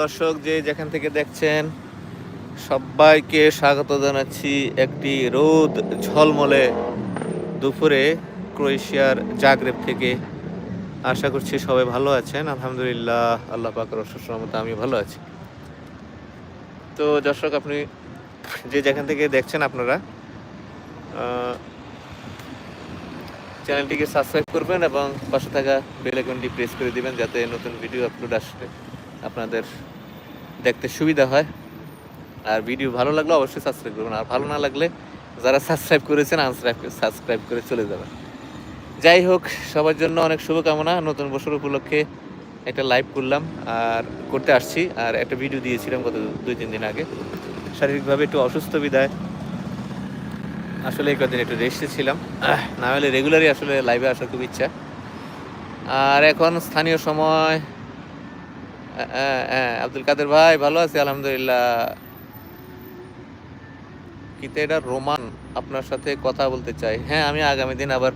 দর্শক, যে যেখান থেকে দেখছেন, সবাইকে স্বাগত জানাচ্ছি একটি রোদ ঝলমলে দুপুরে ক্রোয়েশিয়ার জাগরেব থেকে। আশা করছি সবাই ভালো আছেন। আলহামদুলিল্লাহ, আল্লাহ পাকের অসুস্থমত আমি ভালো আছি। তো দর্শক, আপনি যে যেখান থেকে দেখছেন আপনারা চ্যানেলটিকে সাবস্ক্রাইব করবেন এবং পাশে থাকা বেল আইকনটি প্রেস করে দিবেন যাতে নতুন ভিডিও আপলোড আসলে আপনাদের দেখতে সুবিধা হয়। আর ভিডিও ভালো লাগলে অবশ্যই সাবস্ক্রাইব করবেন। আর ভালো না লাগলে যারা সাবস্ক্রাইব করেছেন আনসাইব সাবস্ক্রাইব করে চলে যাবেন। যাই হোক, সবার জন্য অনেক শুভকামনা। নতুন বছর উপলক্ষে একটা লাইভ করলাম আর করতে আসছি। আর একটা ভিডিও দিয়েছিলাম গত দুই, তিন দিন আগে। শারীরিকভাবে একটু অসুস্থ বিদায় আসলে এই কদিন একটু রেস্টে ছিলাম। না হলে রেগুলারই আসলে লাইভে আসার খুব ইচ্ছা। আর এখন স্থানীয় সময় আব্দুল কাদের ভাই, ভালো আছি, আলহামদুলিল্লাহ। কিতে এটা রোমান আপনার সাথে কথা বলতে চাই। হ্যাঁ আমি আগামী দিন আবার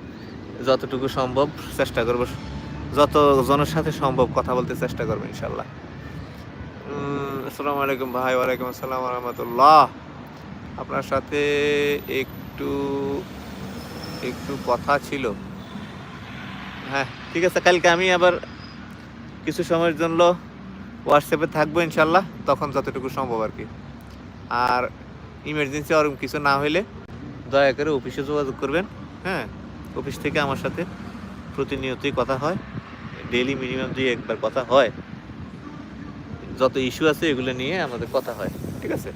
যতটুকু সম্ভব চেষ্টা করব, যত জনের সাথে সম্ভব কথা বলতে চেষ্টা করব ইনশাল্লাহ আসসালামু আলাইকুম ভাই ওয়ালাইকুম আসসালাম রহমতুল্লাহ। আপনার সাথে একটু একটু কথা ছিল। হ্যাঁ ঠিক আছে, কালকে আমি আবার কিছু সময়ের জন্য হোয়াটসঅ্যাপে থাকব ইনশাল্লাহ, তখন যতটুকু সম্ভব আর কি। আর ইমার্জেন্সি ওরকম কিছু না হলে দয়া করে অফিসে যোগাযোগ করবেন হ্যাঁ? অফিস থেকে আমার সাথে প্রতিনিয়তই কথা হয় ডেলি মিনিমাম দুই একবার কথা হয়। যত ইস্যু আছে এগুলো নিয়ে আমাদের কথা হয়, ঠিক আছে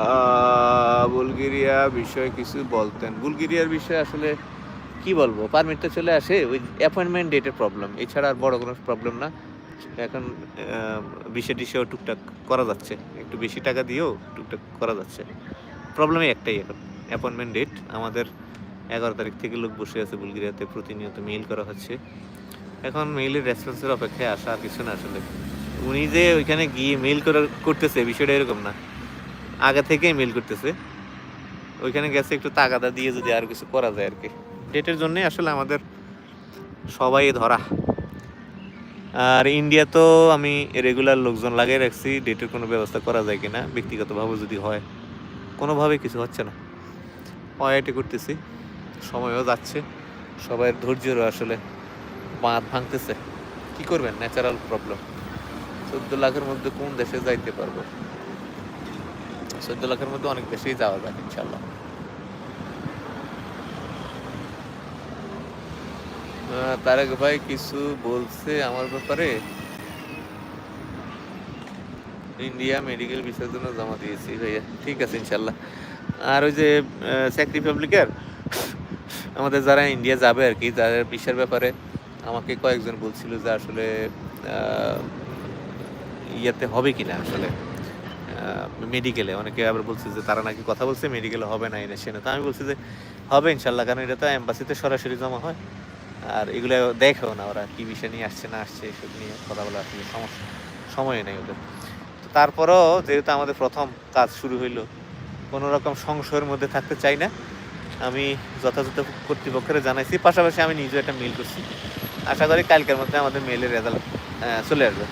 আহ, বুলগেরিয়া বিষয়ে কিছু বলতেন? বুলগেরিয়ার বিষয়ে আসলে কি বলব? পারমিটটা চলে আসে ওই অ্যাপয়েন্টমেন্ট ডেটের প্রবলেম এছাড়া আর বড় কোনো প্রবলেম না। এখন বিশে টিশেও টুকটাক করা যাচ্ছে। একটু বেশি টাকা দিয়েও টুকটাক করা যাচ্ছে। প্রবলেমই একটাই এখন। অ্যাপয়েন্টমেন্ট ডেট আমাদের এগারো তারিখ থেকে লোক বসে আছে বুলগেরিয়াতে প্রতিনিয়ত মেইল করা হচ্ছে। এখন মেইলের রেসপন্সের অপেক্ষায় আসা আর কিছু না আসলে। উনি যে ওইখানে গিয়ে মেইল করা করতেছে, বিষয়টা এরকম না। আগে থেকেই মেইল করতেছে। ওইখানে গেছে একটু তাগাদা দিয়ে যদি আর কিছু করা যায় আর কি। ডেটের জন্যই আসলে আমাদের সবাই ধরা। আর ইন্ডিয়া তো আমি রেগুলার লোকজন লাগিয়ে রাখছি ডেটের কোনো ব্যবস্থা করা যায় কিনা, ব্যক্তিগতভাবে যদি হয় কোনোভাবে কিছু হচ্ছে না। ওয়াইটি করতেছি, সময়ও যাচ্ছে সবাই ধৈর্যেরও আসলে বাঁধ ভাঙতেছে। কি করবেন? ন্যাচারাল প্রবলেম চোদ্দ লাখের মধ্যে কোন দেশে যাইতে পারব? চোদ্দ লাখের মধ্যে অনেক বেশি যাওয়া যায় ইনশাল্লাহ তারেক ভাই কিছু বলছে আমার ব্যাপারে? ইন্ডিয়া মেডিকেল বিষয়ের জন্য জমা দিয়েছি ভাইয়া। ঠিক আছে ইনশাল্লাহ আর ওই যে চেক রিপাবলিকের আমাদের যারা ইন্ডিয়া যাবে আর কি, তাদের বিষয়ের ব্যাপারে আমাকে কয়েকজন বলছিল যে আসলে ইয়েতে হবে কিনা আসলে। মেডিকেলে অনেকে আবার বলছে যে তারা নাকি কথা বলছে মেডিকেলে হবে না, এনে সেনে। তো আমি বলছি যে হবে ইনশাল্লাহ কারণ এটা তো অ্যাম্বাসিতে সরাসরি জমা হয়। আর এগুলো দেখেও না ওরা কি বিষয় নিয়ে আসছে, না আসছে, এসব নিয়ে কথা বলা আসলে সমস্যা, সময় নেই ওদের। তো তারপরও যেহেতু আমাদের প্রথম কাজ শুরু হইল, কোনো রকম সংশয়ের মধ্যে থাকতে চাই না। আমি যথাযথ কর্তৃপক্ষের জানাইছি, পাশাপাশি আমি নিজেও একটা মেল করছি। আশা করি কালকের মধ্যে আমাদের মেলের রেজাল্ট চলে আসবে।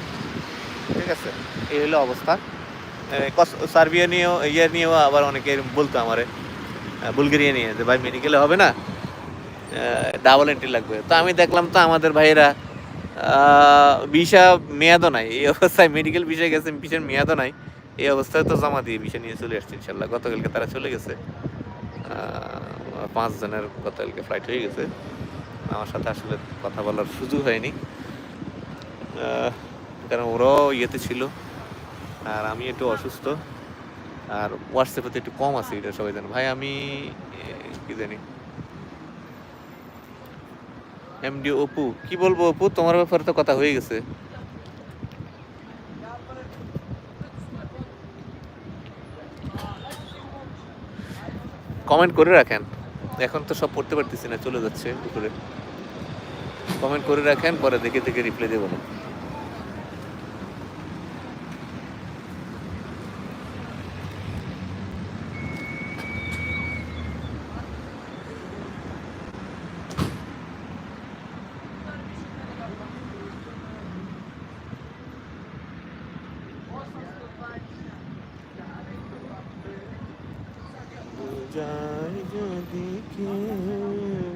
ঠিক আছে? এই হলো অবস্থা। সার্বিয়া নিয়েও ইয়ে নিয়েও আবার অনেকে বলতো আমারে বুলগেরিয়া নিয়ে যে ভাই মেডিকেলে হবে না? ডাবল এন্ট্রি লাগবে। তো আমি দেখলাম তো আমাদের ভাইয়েরা ভিসা মেয়াদও নাই। এই অবস্থায় মেডিকেল ভিসা গেছে ভিসার মেয়াদও নাই। এই অবস্থায় তো জমা দিয়ে ভিসা নিয়ে চলে আসছে ইনশাল্লাহ। গতকালকে তারা চলে গেছে। আহ, পাঁচ জনের গতকালকে ফ্লাইট হয়ে গেছে। আমার সাথে আসলে কথা বলার সুযোগ হয়নি। কারণ ওরাও ইয়েতে ছিল। আর আমি একটু অসুস্থ। আর হোয়াটসঅ্যাপে তো একটু কম আছে, এটা সবাই জানে। ভাই, আমি কি জানি? এমডি অপু, কি বলব অপু? তোমার ব্যাপারে তো কথা হয়ে গেছে। কমেন্ট করে রাখেন। এখন তো সব পড়তে পারতেছি না, চলে যাচ্ছে উপরে। কমেন্ট করে রাখেন, পরে দেখে দেখে রিপ্লাই দেবো না যায় যদি কেউ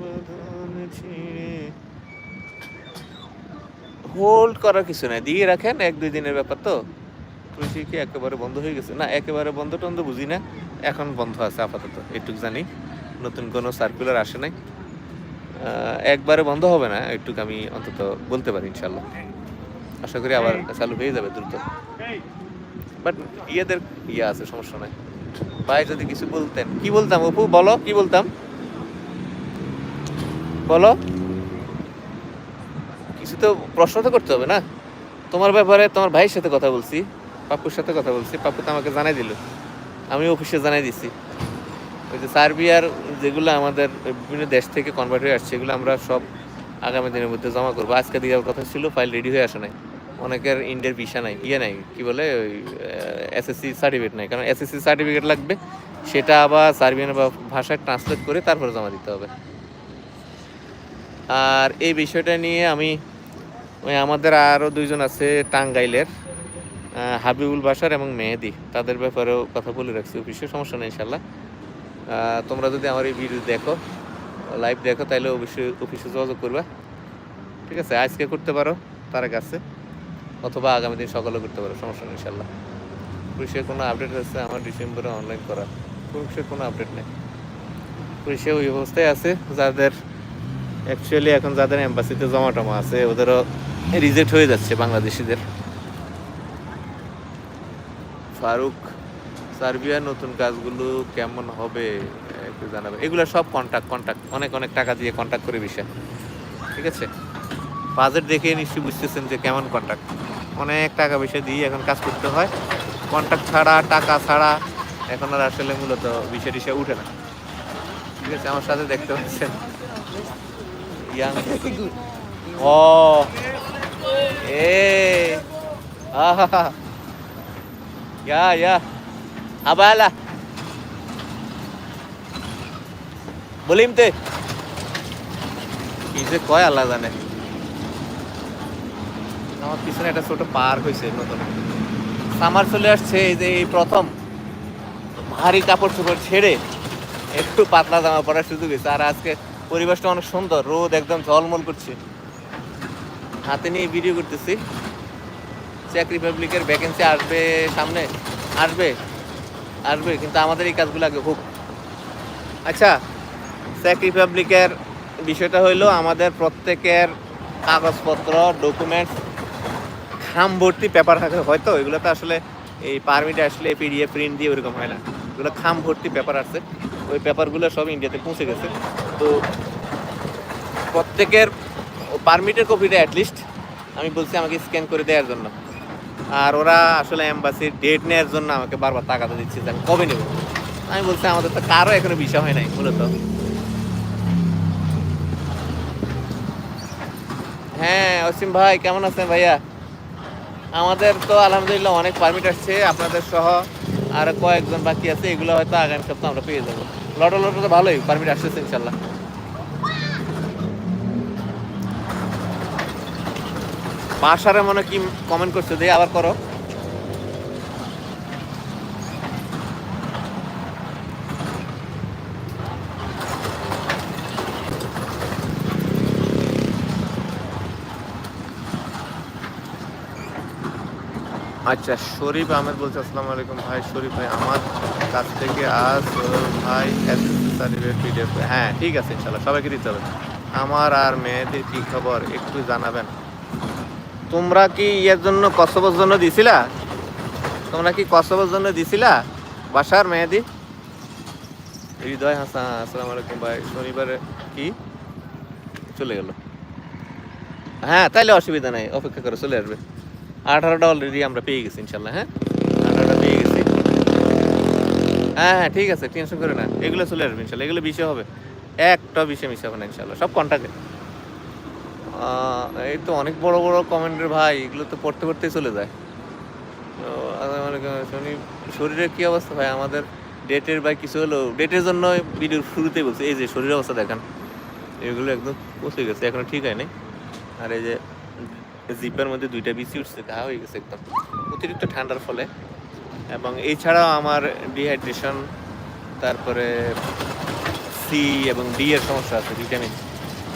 বাঁধন ছিঁড়ে। হোল্ড করার কিছু নাই দিয়ে রাখেন এক দুই দিনের ব্যাপার তো। কৃষি কি একেবারে বন্ধ হয়ে গেছে। না একেবারে বন্ধ টন্ধ বুঝি না এখন বন্ধ আছে আপাতত এটুক জানি। নতুন কোনো সার্কুলার আসে নাই। একবারে বন্ধ হবে না একটুক আমি অন্তত বলতে পারি ইনশাল্লাহ আশা করি আবার চালু হয়ে যাবে দ্রুত। বাট ইয়েদের ইয়ে আছে সমস্যা নাই। ভাই, যদি কিছু বলতেন। কি বলতাম, অপু? বলো, কি বলতাম? বলো। কিছু তো প্রশ্ন তো করতে হবে না? তোমার ব্যাপারে তোমার ভাইয়ের সাথে কথা বলছি পাপ্পুর সাথে কথা বলছি পাপ্পু তো আমাকে জানাই দিল। আমি অফিসে জানাই দিছি। ওই যে সার্বিয়ার যেগুলো আমাদের বিভিন্ন দেশ থেকে কনভার্ট হয়ে আসছে, এগুলো আমরা সব আগামী দিনের মধ্যে জমা করব। আজকে দেওয়ার কথা ছিল ফাইল রেডি হয়ে আসে নাই। অনেকের ইন্ডিয়ার ভিসা নাই ইয়ে নাই, কি বলে ওই এসএসসি সার্টিফিকেট নাই। কারণ এসএসসি সার্টিফিকেট লাগবে, সেটা আবার সার্বিয়ান ভাষায় ট্রান্সলেট করে তারপরে জমা দিতে হবে। আর এই বিষয়টা নিয়ে আমি, ওই আমাদের আরও দুইজন আছে টাঙ্গাইলের হাবিবুল বাসার এবং মেহেদি। তাদের ব্যাপারেও কথা বলে রাখছি অফিসে, সমস্যা নেই ইনশাল্লাহ। তোমরা যদি আমার এই ভিডিও দেখো লাইভ দেখো, তাহলে অবশ্যই অফিসে যোগাযোগ করবা। ঠিক আছে, আজকে করতে পারো, তার কাছে অথবা আগামী দিন সকালে করতে পারো, সমস্যা নেই ইনশাল্লাহ পুলিশে কোনো আপডেট আছে আমার ডিসেম্বরে অনলাইন করা। পুলিশের কোনো আপডেট নেই। পুলিশে ওই অবস্থায় আছে, যাদের অ্যাকচুয়ালি এখন যাদের এম্বাসিতে জমা টমা আছে, ওদেরও রিজেক্ট হয়ে যাচ্ছে বাংলাদেশিদের। ফারুক, সার্বিয়ার নতুন কাজগুলো কেমন হবে, একটু জানাবে। এগুলো সব কন্ট্যাক্ট কন্ট্যাক্ট অনেক অনেক টাকা দিয়ে কন্ট্যাক্ট করে বিষয়। ঠিক আছে? বাজেট দেখে নিশ্চয়ই বুঝতেছেন যে কেমন কন্ট্যাক্ট অনেক টাকা পয়সা দিয়ে এখন কাজ করতে হয়। কন্ট্যাক্ট ছাড়া, টাকা ছাড়া এখন আর আসলে মূলত বিষয় টিষয় উঠে না। ঠিক আছে, আমার সাথে দেখতে পাচ্ছেন। ইয়াং। ও এ আহা ইয়া ইয়া। আবালা বলিম তে। কি যে কয় আল্লাহ জানে। আমার পিছনে একটা ছোট পার্ক হয়েছে নতুন। সামার চলে আসছে, এই যে এই প্রথম ভারী কাপড় চোপড় ছেড়ে একটু পাতলা জামা পরার সুযোগ হয়েছে। আর আজকে পরিবেশটা অনেক সুন্দর, রোদ একদম ঝলমল করছে। হাতে নিয়ে ভিডিও করতেছি। চেক রিপাবলিকের ভ্যাকেন্সি আসবে সামনে? আসবে? আসবে, কিন্তু আমাদের এই কাজগুলো আগে হোক। আচ্ছা চেক রিপাবলিকের বিষয়টা হইল আমাদের প্রত্যেকের কাগজপত্র ডকুমেন্টস খাম ভর্তি পেপার থাকে, হয়তো? এগুলো তো আসলে এই পারমিট আসলে পিডিএফ প্রিন্ট দিয়ে ওরকম হয় না। এগুলো খাম ভর্তি পেপার আছে। ওই পেপারগুলো সব ইন্ডিয়াতে পৌঁছে গেছে। তো প্রত্যেকের পারমিটের কপিটা অ্যাটলিস্ট আমি বলছি আমাকে স্ক্যান করে দেওয়ার জন্য। আর ওরা আসলে এম্বাসির ডেট নেওয়ার জন্য আমাকে বারবার টাকাটা দিচ্ছে যে আমি কবে নেব। আমি বলছি, আমাদের তো কারও এখনও বিষয় হয় নাই, মূলত। হ্যাঁ অসীম ভাই, কেমন আছেন ভাইয়া? আমাদের তো আলহামদুলিল্লাহ অনেক পারমিট আসছে আপনাদের সহ আর কয়েকজন বাকি আছে, এগুলো হয়তো আগামী সপ্তাহে আমরা পেয়ে যাব। লটো লটো তো ভালোই পারমিট আসতেছে ইনশাল্লাহ বাসারে মনে কি কমেন্ট করছে? দিয়ে আবার করো। আচ্ছা শরীফ আহমেদ বলছে, আসসালামু আলাইকুম ভাই, শরীফ ভাই, আমার কাছ থেকে আজ ভাই পিডিএফ হ্যাঁ ঠিক আছে, ইনশাল্লাহ, সবাইকে দিতে হবে। আমার আর মেয়েদের কি খবর, একটু জানাবেন। তোমরা কি ইয়ের জন্য কসবর জন্য দিছিলা? তোমরা কি কসবর জন্য দিছিলা বাসার মেহেদি? হৃদয় হাসান, আসসালামু আলাইকুম ভাই, শনিবারে কি? চলে গেল। হ্যাঁ তাইলে অসুবিধা নাই, অপেক্ষা করে, চলে আসবে। আঠারোটা অলরেডি আমরা পেয়ে গেছি ইনশাল্লাহ হ্যাঁ? আঠারোটা পেয়ে গেছি। হ্যাঁ হ্যাঁ ঠিক আছে, টেনশন করে না, এগুলো চলে আসবে ইনশাল্লাহ এগুলো বিষয় হবে। একটা বিষয় মিশে হবে না ইনশাল্লাহ সব কন্টাক্টে এই তো অনেক বড় বড় কমেন্টের ভাই, এগুলো তো পড়তে, পড়তেই চলে যায়। তো শনি শরীরের কি অবস্থা ভাই? আমাদের ডেটের বা কিছু হলো ডেটের জন্য ভিডিওর শুরুতেই বলছি, এই যে শরীরের অবস্থা দেখেন। এগুলো একদম পচে গেছে, এখনও ঠিক হয়নি। আর এই যে জিপের মধ্যে দুইটা বিসি উঠছে, ঘা হয়ে গেছে একদম। অতিরিক্ত ঠান্ডার ফলে। এবং এছাড়াও আমার ডিহাইড্রেশন তারপরে সি এবং ডি এর সমস্যা আছে ভিটামিন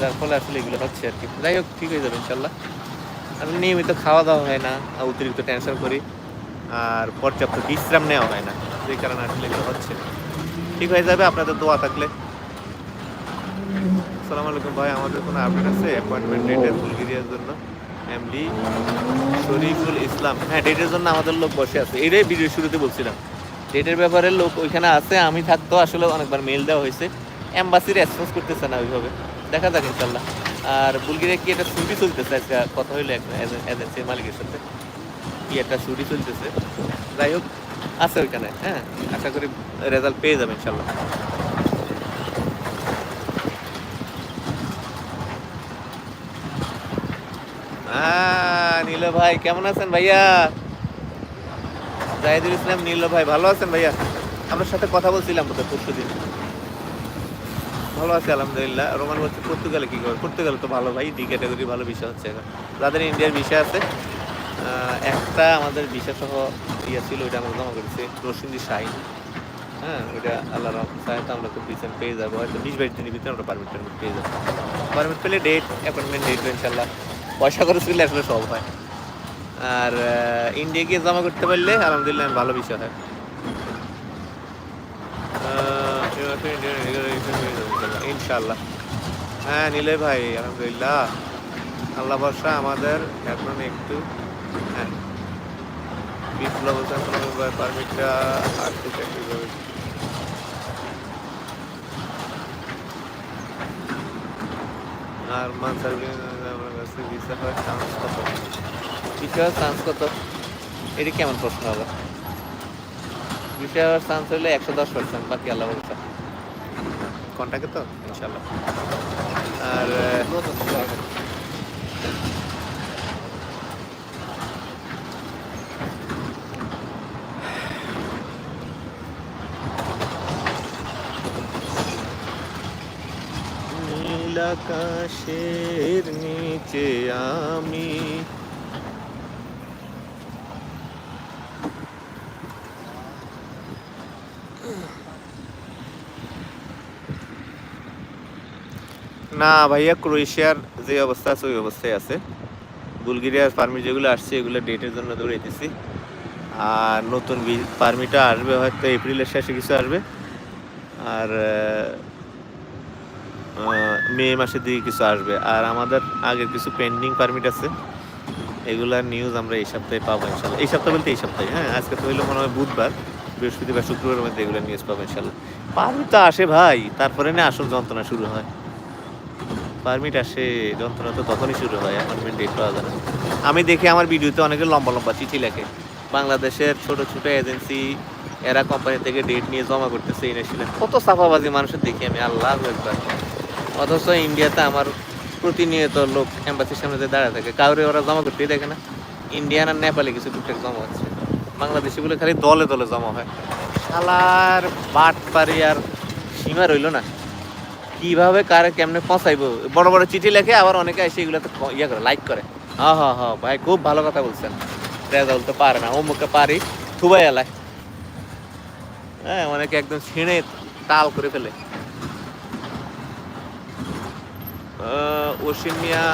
যার ফলে আসলে এগুলো হচ্ছে আর কি। যাই হোক, ঠিক হয়ে যাবে ইনশাল্লাহ। আমি নিয়মিত খাওয়া দাওয়া হয় না অতিরিক্ত টেনশন করি, আর পর্যাপ্ত বিশ্রাম নেওয়া হয় না। যে কারণে আসলে এগুলো হচ্ছে ঠিক হয়ে যাবে, আপনাদের দোয়া থাকলে। আসসালামু আলাইকুম ভাই, আমাদের কোনো আপডেট আছে? অ্যাপয়েন্টমেন্ট ডেটের বুলগেরিয়ার জন্য? এমডি শরীফুল ইসলাম। হ্যাঁ ডেটের জন্য আমাদের লোক বসে আছে। এটাই ভিডিও শুরুতে বলছিলাম। ডেটের ব্যাপারে লোক ওইখানে আছে, আমি থাকতেও আসলে অনেকবার মেল দেওয়া হয়েছে। এম্বাসি রেসপন্স করতেছে না ওইভাবে। দেখা যাক ইনশাল্লাহ আর বুলগেরিয়া কি একটা ছুটি চলতেছে? আজকে কথা হইল এক এজেন্সির মালিকের সাথে। কি একটা ছুটি চলতেছে। যাই হোক, আছে ওইখানে হ্যাঁ। আশা করি রেজাল্ট পেয়ে যাবে ইনশাল্লাহ নীল ভাই, কেমন আছেন ভাইয়া? জাহিদুল ইসলাম, নীল ভাই, ভালো আছেন ভাইয়া? আপনার সাথে কথা বলছিলাম বোধহয় পরশু দিন। ভালো আছে, আলহামদুলিল্লাহ। রোমান বলছে, পর্তুগালে কি করে পর্তুগালে তো ভালো ভাই ডি ক্যাটাগরি ভালো বিষয় হচ্ছে এখন। যাদের ইন্ডিয়ার বিষয় আছে। একটা আমাদের সহ ইয়ে ছিল, ওইটা আমরা জমা করেছি রসিন্দি শাহী। হ্যাঁ ওইটা আল্লাহ রহমান সাহেব আমরা খুব রিসেন্ট পেয়ে যাব। হয়তো বিশ বাইশ দিনের ভিতরে আমরা পারমিট টারমিট পেয়ে যাব। পারমিট পেলে ডেট অ্যাপয়েন্টমেন্ট ডেট ইনশাল্লাহ পয়সা খরচ করলে আসলে সব হয়। আর ইন্ডিয়া গিয়ে জমা করতে পারলে আলহামদুলিল্লাহ ভালো বিষয় হয়। ইনশাল্লাহ হ্যাঁ নিলে ভাই, আলহামদুলিল্লাহ। আল্লাহ বর্ষা আমাদের, এখন একটু হ্যাঁ। বিপ্লব হোসেন পারমিটটা আসতে চাকরি আর মানসার আমার কাছে ভিসা চান্স কত ভিসা হওয়ার চান্স কত এটি কেমন প্রশ্ন হবে ভিসা হওয়ার চান্স হলে একশো দশ পার্সেন্ট বাকি আল্লাহ বলছে। কন্টাকে তো? ইনশাল্লাহ আর আহ, নীল আকাশের নিচে আমি। না ভাইয়া, ক্রোয়েশিয়ার যে অবস্থা আছে, ওই অবস্থায় আছে। বুলগেরিয়ার পারমিট যেগুলো আসছে, এগুলো ডেটের জন্য দৌড়াইতেছি আর নতুন পারমিটটা আসবে হয়তো এপ্রিলের শেষে কিছু আসবে। আর মে মাসের দিকে কিছু আসবে। আর আমাদের আগের কিছু পেন্ডিং পারমিট আছে। এগুলার নিউজ আমরা এই সপ্তাহে পাবো ইনশাল্লাহ। এই সপ্তাহ বলতে এই সপ্তাহে হ্যাঁ আজকে তো হইল মনে হয় বুধবার। বৃহস্পতিবার, শুক্রবারের মধ্যে এগুলো নিউজ পাবো ইনশাল্লাহ। পারমিট তো আসে ভাই, তারপরে না আসল যন্ত্রণা শুরু হয়। পারমিট আসে, যন্ত্রণা তো তখনই শুরু হয় অ্যাপয়েন্টমেন্ট ডেট পাওয়া যায় আমি দেখি আমার ভিডিওতে অনেকে লম্বা লম্বা চিঠি লেখে। বাংলাদেশের ছোট ছোট এজেন্সি এরা কোম্পানি থেকে ডেট নিয়ে জমা করতেছে নেশনে কত সাফাবাজি মানুষের দেখি আমি, আল্লাহ একবার অথচ ইন্ডিয়াতে আমার প্রতিনিয়ত লোক এম্বাসির সামনে যে দাঁড়ায় থাকে। কাউরে ওরা জমা করতেই দেখে না। ইন্ডিয়ান আর নেপালে কিছু টুকটাক জমা হচ্ছে। বাংলাদেশি বলে খালি দলে দলে জমা হয়। শালার বাট পারি আর সীমা রইল না। কীভাবে কারে কেমনে পৌঁছাইবো বড় বড় চিঠি লেখে আবার অনেকে এসে এগুলোতে ইয়ে করে লাইক করে। হ্যাঁ হ্যাঁ হ্যাঁ ভাই, খুব ভালো কথা বলছেন। রেজাল্ট তো পারে না। অমুকে পারি। থুবাই এলায় হ্যাঁ অনেকে একদম ছিঁড়ে তাল করে ফেলে। অসীম মিয়া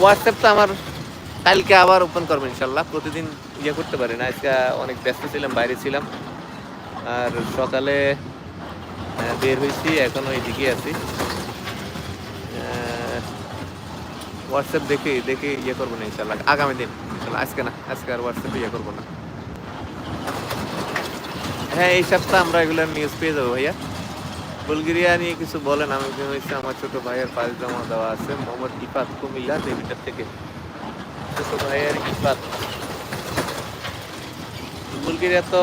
হোয়াটসঅ্যাপ তো আমার কালকে আবার ওপেন করব ইনশাল্লাহ। প্রতিদিন ইয়ে করতে পারি না। আজকে অনেক ব্যস্ত ছিলাম, বাইরে ছিলাম। আর সকালে বের হয়েছি, এখনও এইদিকে আছি। হোয়াটসঅ্যাপ দেখে দেখে ইয়ে করব না ইনশাল্লাহ। আগামী দিন ইনশাল্লাহ। আজকে না, আজকে আর হোয়াটসঅ্যাপে ইয়ে করব না। হ্যাঁ এই সপ্তাহে আমরা এগুলোর নিউজ পেয়ে যাব ভাইয়া। বুলগেরিয়া নিয়ে কিছু বলেন, আমি হয়েছে আমার ছোট ভাইয়ের পাঁচ জমা দেওয়া আছে, মোহাম্মদ ইফাত কুমিল্লা, দেবিটার থেকে। ছোট ভাইয়ের ইফাত। বুলগেরিয়া তো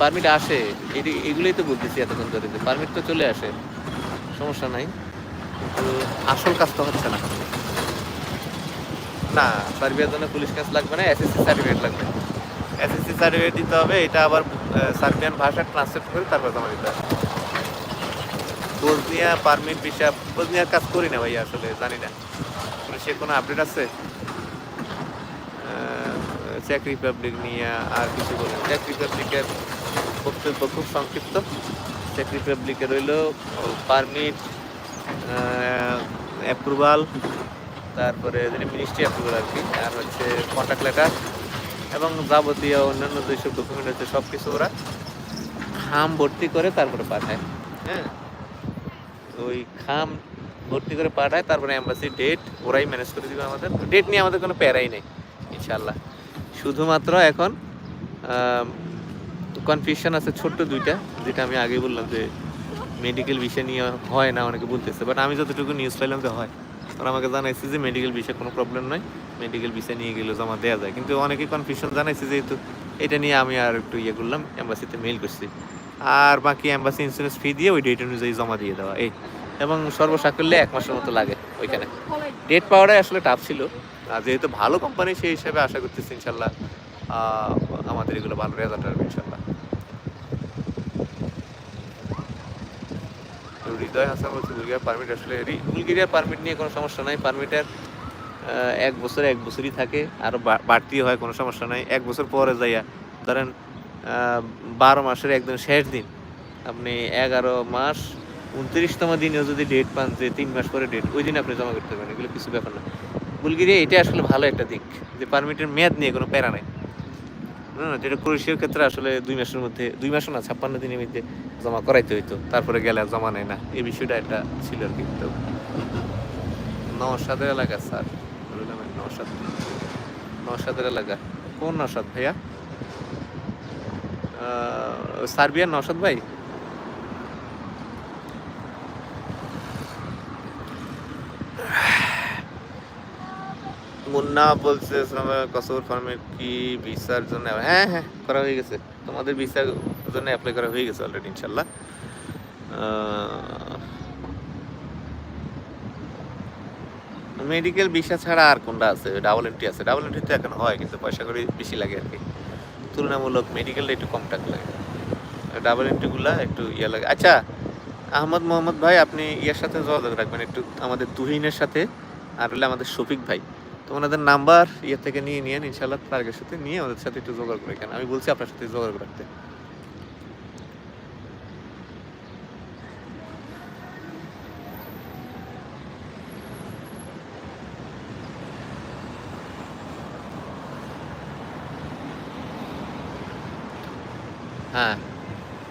পারমিট আসে এটি এগুলোই তো বলতেছি এতক্ষণ ধরে যে পারমিট তো চলে আসে, সমস্যা নাই। কিন্তু আসল কাজ তো হচ্ছে না। না সার্বিয়ার জন্য পুলিশ কাজ লাগবে না এসএসসি সার্টিফিকেট লাগবে। এসএসসি সার্টিফিকেট দিতে হবে, এটা আবার সার্বিয়ান ভাষা ট্রান্সলেট করে তারপর জমা দিতে হবে। বজনিয়া পারমিট বিষয় বজনিয়ার কাজ করি না ভাই আসলে, জানি না। সে কোনো আপডেট আছে? চেক রিপাবলিক নিয়ে আর কিছু বলে চেক রিপাবলিকের বক্তব্য খুব সংক্ষিপ্ত। চেক রিপাবলিকে রইল পারমিট অ্যাপ্রুভাল তারপরে মিনিস্ট্রি অ্যাপ্রুভাল আর কি, আর হচ্ছে কন্ট্যাক্ট লেটার এবং যাবতীয় অন্যান্য যেসব ডকুমেন্ট আছে সব কিছু ওরা খাম ভর্তি করে তারপরে পাঠায়। হ্যাঁ? ওই খাম ভর্তি করে পাঠায়, তারপরে অ্যাম্বাসি ডেট ওরাই ম্যানেজ করে দিবে আমাদের। ডেট নিয়ে আমাদের কোনো প্যারাই নেই ইনশাল্লাহ শুধুমাত্র এখন কনফিউশন আছে ছোট্ট দুইটা, যেটা আমি আগে বললাম যে মেডিকেল বিষয় নিয়ে হয় না, অনেকে বলতেছে। বাট আমি যতটুকু নিউজ পাইলাম যে হয়। ওরা আমাকে জানাইছে যে মেডিকেল বিষয়ে কোনো প্রবলেম নয় মেডিকেল বিষয় নিয়ে গেলে জমা দেওয়া যায়। কিন্তু অনেকে কনফিউশন জানাইছে যেহেতু, এটা নিয়ে আমি আর একটু ইয়ে করলাম অ্যাম্বাসিতে মেইল করছি। আর বাকি অ্যাম্বাসি ইন্স্যুরেন্স ফি দিয়ে ওই ডেট অনুযায়ী জমা দিয়ে দেওয়া, এই। এবং সর্বসাকুল্যে এক মাসের মতো লাগে ওইখানে। ডেট পাওয়াটাই আসলে টাফ ছিল। আর যেহেতু ভালো কোম্পানি সেই হিসাবে আশা করতেছি ইনশাল্লাহ আমাদের এগুলো ভালো রেজাল্ট আসবে ইনশাল্লাহ। হৃদয় হাসান বলছে, বুলগেরিয়ার পারমিট আসলে বুলগেরিয়ার পারমিট নিয়ে কোনো সমস্যা নাই। পারমিটের এক বছরে এক বছরই থাকে। আর বাড়তি হয় কোনো সমস্যা নাই। এক বছর পরে যাইয়া, ধরেন বারো মাসের একদম শেষ দিন। আপনি এগারো মাস উনত্রিশতম দিনেও যদি ডেট পান যে তিন মাস পরে ডেট ওই দিন আপনি জমা করতে পারেন এগুলো কিছু ব্যাপার না। বুলগেরিয়া এটা আসলে ভালো একটা দিক যে পারমিটের মেয়াদ নিয়ে কোনো প্যারা নেই। না না, যেটা ক্রোয়েশিয়ার ক্ষেত্রে আসলে দুই মাসের মধ্যে দুই মাসও না ছাপ্পান্ন দিনের মধ্যে জমা করাইতে হইতো তারপরে গেলে আর জমা নেয় না এই বিষয়টা একটা ছিল আর কি তো। নওশাদের এলাকা স্যার নওশাদ। নওশাদের এলাকা কোন নওশাদ ভাইয়া? আহ, সার্বিয়ার নওশাদ ভাই? মুন্না বলছে কসর ফার্মের কি ভিসার জন্য হ্যাঁ হ্যাঁ করা হয়ে গেছে। তোমাদের ভিসার জন্য অ্যাপ্লাই করা হয়ে গেছে অলরেডি ইনশাল্লাহ মেডিকেল ভিসা ছাড়া আর কোনটা আছে? ডাবল এন্ট্রি আছে। ডাবল এন্ট্রি তো এখন হয় কিন্তু পয়সা করে বেশি লাগে আর কি। তুলনামূলক মেডিকেলটা একটু কম টাকা লাগে। ডাবল এন্ট্রিগুলা একটু ইয়ে লাগে। আচ্ছা আহমদ মোহাম্মদ ভাই, আপনি ইয়ার সাথে যোগাযোগ রাখবেন একটু আমাদের তুহিনের সাথে, আর হলে আমাদের শফিক ভাই। তো ওনাদের নাম্বার ইয়ে থেকে নিয়ে নিয়ে ইনশাল্লাহ তার সাথে নিয়ে ওদের সাথে একটু যোগাযোগ রাখেন আমি বলছি আপনার সাথে যোগাযোগ রাখতে। হ্যাঁ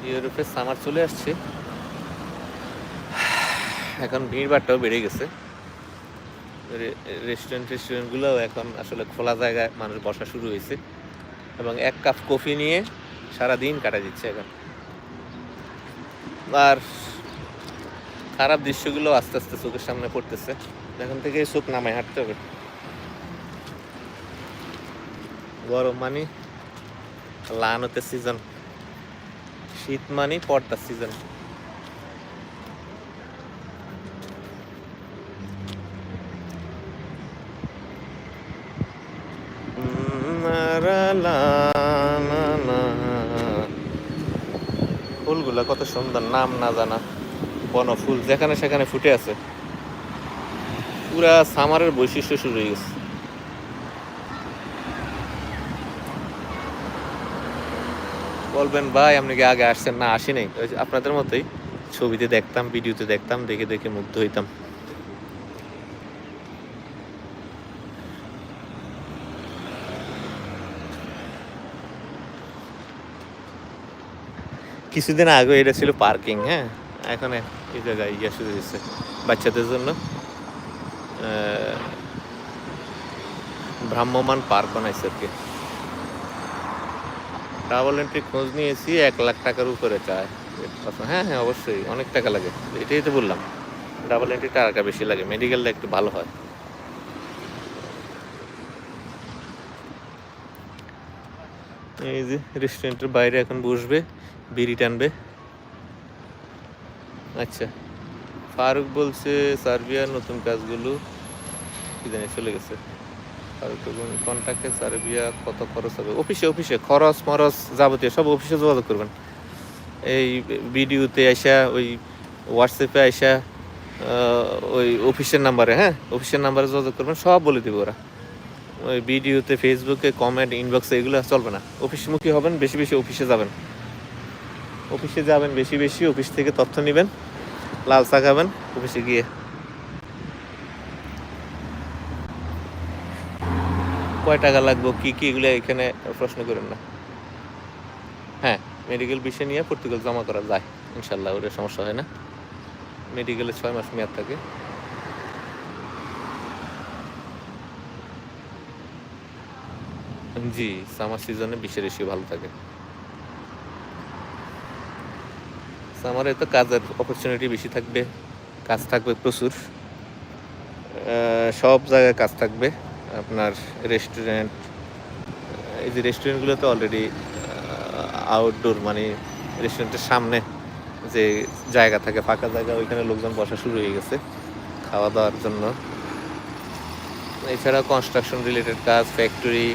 ইউরোপের সামার চলে আসছে। এখন ভিড় ভাড়টাও বেড়ে গেছে। রেস্টুরেন্ট টেস্টুরেন্টগুলোও এখন আসলে খোলা জায়গায় মানুষ বসা শুরু হয়েছে। এবং এক কাপ কফি নিয়ে সারা দিন কাটা দিচ্ছে এখন। আর খারাপ দৃশ্যগুলো আস্তে আস্তে চোখের সামনে পড়তেছে। এখন থেকে চোখ নামায়, হাঁটতে হবে। গরম মানে লানতের সিজন শীত মানে পর্দার সিজন ফুলগুলা কত সুন্দর, নাম না জানা। বন ফুল যেখানে সেখানে ফুটে আছে। পুরা সামারের বৈশিষ্ট্য শুরু হয়ে গেছে। বলবেন, ভাই, আপনি কি আগে আসছেন? না, আসি নাই। আপনাদের মতোই ছবিতে দেখতাম, ভিডিওতে দেখতাম, দেখে দেখে মুগ্ধ হইতাম। কিছুদিন আগে এটা ছিল পার্কিং হ্যাঁ? এখন এই জায়গায় ইয়ে শুরু হয়েছে বাচ্চাদের জন্য। ভ্রাম্যমান পার্ক বানাইছে আর কি। ট্রাভেল এন্ট্রি খোঁজ নিয়েছি, এক লাখ টাকার উপরে চায় হ্যাঁ হ্যাঁ অবশ্যই, অনেক টাকা লাগে। এটাই তো বললাম, ডাবল এন্ট্রিটা টাকা বেশি লাগে, মেডিকেলটা একটু ভালো হয়। এই যে রেস্টুরেন্টের বাইরে এখন বসবে, বিড়ি টানবে। আচ্ছা ফারুক বলছে, সার্বিয়ার নতুন কাজগুলো, কি জানি, চলে গেছে। কন্ট্যাক্টে সার্বিয়া কত খরচ হবে? অফিসে অফিসে খরচ মরচ যাবতীয় সব অফিসে যোগাযোগ করবেন। এই ভিডিওতে আইসা, ওই হোয়াটসঅ্যাপে আইসা ওই অফিসের নাম্বারে হ্যাঁ? অফিসের নাম্বারে যোগাযোগ করবেন, সব বলে দেবে ওরা। ওই ভিডিওতে ফেসবুকে কমেন্ট ইনবক্সে এগুলো চলবে না। অফিসমুখী হবেন, বেশি বেশি অফিসে যাবেন। অফিসে যাবেন বেশি বেশি, অফিস থেকে তথ্য নেবেন, লাল চা খাবেন, অফিসে গিয়ে কয় টাকা লাগবো? কি কি এগুলো এখানে প্রশ্ন করেন না। হ্যাঁ মেডিকেল বিষয় নিয়ে পর্তুগাল জমা করা যায়, ইনশাল্লাহ, ওটা সমস্যা হয় না। মেডিকেলে ছয় মাস মেয়াদ থাকে। জি সামার সিজনে বেশি বেশি ভালো থাকে। সামারে তো কাজের অপরচুনিটি বেশি থাকবে, কাজ থাকবে প্রচুর। সব জায়গায় কাজ থাকবে। আপনার রেস্টুরেন্ট এই যে রেস্টুরেন্টগুলো তো অলরেডি আউটডোর মানে রেস্টুরেন্টের সামনে যে জায়গা থাকে, ফাঁকা জায়গা, ওইখানে লোকজন বসা শুরু হয়ে গেছে খাওয়া দাওয়ার জন্য। এছাড়া কনস্ট্রাকশন রিলেটেড কাজ ফ্যাক্টরি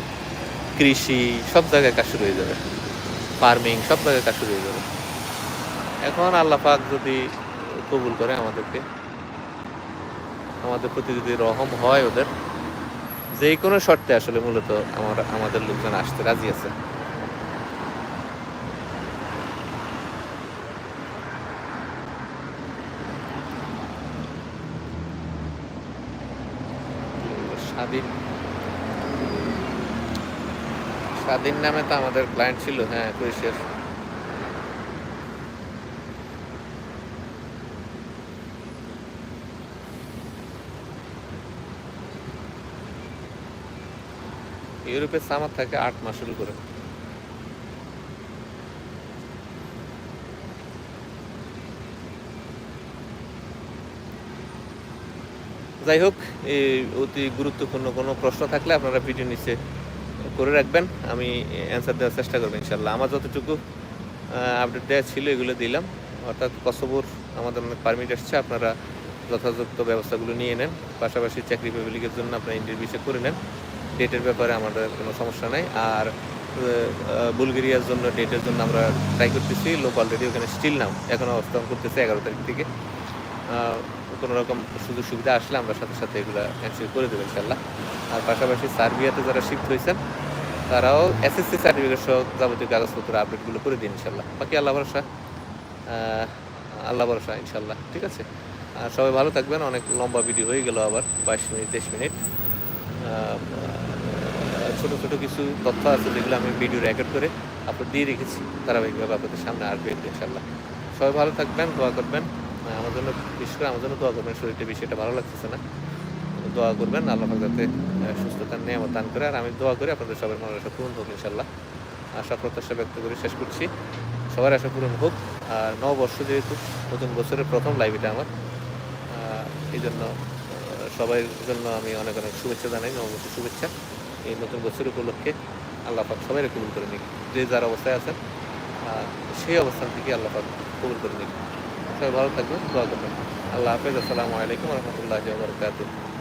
কৃষি, সব জায়গায় কাজ শুরু হয়ে যাবে। ফার্মিং সব জায়গায় কাজ শুরু হয়ে যাবে। এখন আল্লাহ পাক যদি কবুল করে আমাদেরকে, আমাদের প্রতি যদি রহম হয় ওদের যে কোনো শর্তে আসলে মূলত আমার, আমাদের লোকজন আসতে রাজি আছে। স্বাধীন। স্বাধীন নামে তো আমাদের ক্লায়েন্ট ছিল হ্যাঁ ক্রোয়েশিয়ার। ইউরোপে সামার থাকে আট মাসের উপরে যাই হোক, এই অতি গুরুত্বপূর্ণ কোনো প্রশ্ন থাকলে আপনারা ভিডিও নিচে করে রাখবেন। আমি অ্যান্সার দেওয়ার চেষ্টা করব ইনশাল্লাহ। আমার যতটুকু আপডেট দেওয়া ছিল এগুলো দিলাম। অর্থাৎ কসবর আমাদের অনেক পারমিট আসছে, আপনারা যথাযথ ব্যবস্থাগুলো নিয়ে নেন। পাশাপাশি চাকরি পাবলিকের জন্য আপনারা ইন্টারভিউ করে নেন। ডেটের ব্যাপারে আমাদের কোনো সমস্যা নাই। আর বুলগেরিয়ার জন্য ডেটের জন্য আমরা ট্রাই করতেছি। লোক অলরেডি ওখানে স্টিল নাম, এখন অবস্থান করতেছে এগারো তারিখ থেকে। কোনো রকম সুযোগ সুবিধা আসলে আমরা সাথে সাথে এগুলো ক্যান্সেল করে দেবো ইনশাল্লাহ আর পাশাপাশি সার্বিয়াতে যারা শিফট হয়েছেন, তারাও এসএসসি সার্টিফিকেট সহ যাবতীয় কাগজপত্র আপডেটগুলো করে দিন ইনশাল্লাহ বাকি আল্লাহ ভরসা। আল্লাহ ভরসা ইনশাল্লাহ ঠিক আছে? আর সবাই ভালো থাকবেন। অনেক লম্বা ভিডিও হয়ে গেল আবার, বাইশ মিনিট, তেইশ মিনিট। ছোট ছোট কিছু তথ্য আছে যেগুলো আমি ভিডিও রেকর্ড করে আপনার দিয়ে রেখেছি। ধারাবাহিকভাবে আপনাদের সামনে আসবে ইনশাল্লাহ সবাই ভালো থাকবেন, দোয়া করবেন। আমার জন্য বিশেষ করে আমার জন্য দোয়া করবেন, শরীরটা বেশি এটা ভালো লাগতেছে না। দোয়া করবেন, আল্লাহ যাতে সুস্থতা সুস্থতার আমার দান করে। আর আমি দোয়া করি আপনাদের সবার মনের আশা পূরণ হোক ইনশাল্লাহ আশা, প্রত্যাশা ব্যক্ত করে শেষ করছি। সবার আশা পূরণ হোক। আর নববর্ষ যেহেতু নতুন বছরের প্রথম লাইভ এটা আমার। এই জন্য সবাই জন্য আমি অনেক অনেক শুভেচ্ছা জানাই নববর্ষ শুভেচ্ছা। এই নতুন বছর উপলক্ষে আল্লাপাক সবাই কবুল করে নিক। যে যার অবস্থায় আছেন সেই অবস্থান থেকে আল্লাপাক কবুল করে নিক। সবাই ভালো থাকবেন, দোয়া করবেন। আল্লাহ হাফেজ। আসসালামু আলাইকুম রহমতুল্লাহ